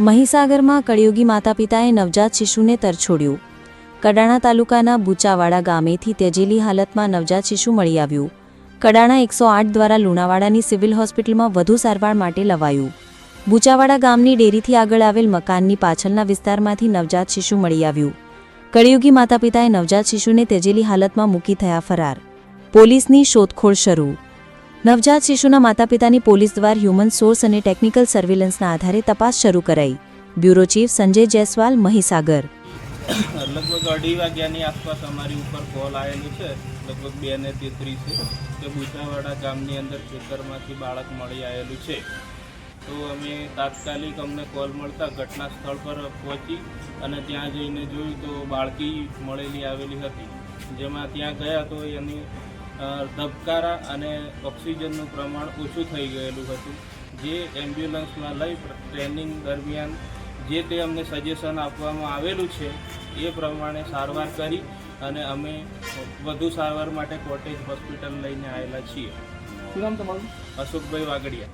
મહીસાગરમાં કળિયુગી માતા પિતાએ નવજાત શિશુને તરછોડ્યું કડાણા તાલુકાના બુચાવાડા ગામેથી તેજેલી હાલતમાં નવજાત શિશુ મળી આવ્યું. કડાણા એકસો આઠ દ્વારા લુણાવાડાની સિવિલ હોસ્પિટલમાં વધુ સારવાર માટે લવાયું. બુચાવાડા ગામની ડેરીથી આગળ આવેલ મકાનની પાછળના વિસ્તારમાંથી નવજાત શિશુ મળી આવ્યું. કળિયુગી માતા પિતાએ નવજાત શિશુને તેજેલી હાલતમાં મૂકી થયા ફરાર. પોલીસની શોધખોળ શરૂ. નવજાત શિશુના માતા પિતાની પોલીસ દ્વારા હ્યુમન સોર્સ અને ટેકનિકલ સર્વેલન્સના આધારે તપાસ શરૂ કરાઈ. Bureau chief Sanjay Jaiswal, Mahisagar. લગભગ અઢી વાગ્યાની આસપાસ અમારી ઉપર કોલ આવેલું છે. લગભગ બે ને તેત્રીસે કે બુચાવાડા ગામની અંદર ખેતરમાંથી બાળક મળી આવેલું છે. તો અમે તાત્કાલિક અમને કોલ મળતા ઘટના સ્થળ પર પહોંચી અને ત્યાં જઈને જોયું તો બાળકી મળેલી આવેલી હતી. જેમાં ત્યાં ગયા તો એની ધબકારા અને ઓક્સિજનનું પ્રમાણ ઓછું થઈ ગયેલું હતું. જે એમ્બ્યુલન્સમાં લઈ ટ્રેનિંગ દરમિયાન જે તે અમને સજેશન આપવામાં આવેલું છે એ પ્રમાણે સારવાર કરી અને અમે વધુ સારવાર માટે કોટેજ હોસ્પિટલ લઈને આવેલા છીએ. શું નામ તમારું? અશોકભાઈ વાગડિયા